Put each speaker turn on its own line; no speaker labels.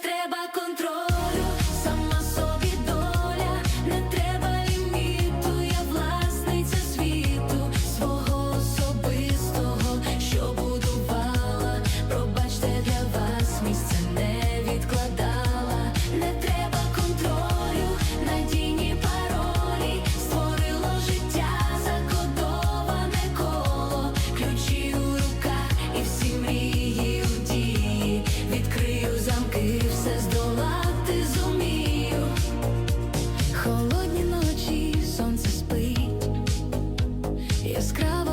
треба контролю, яскрава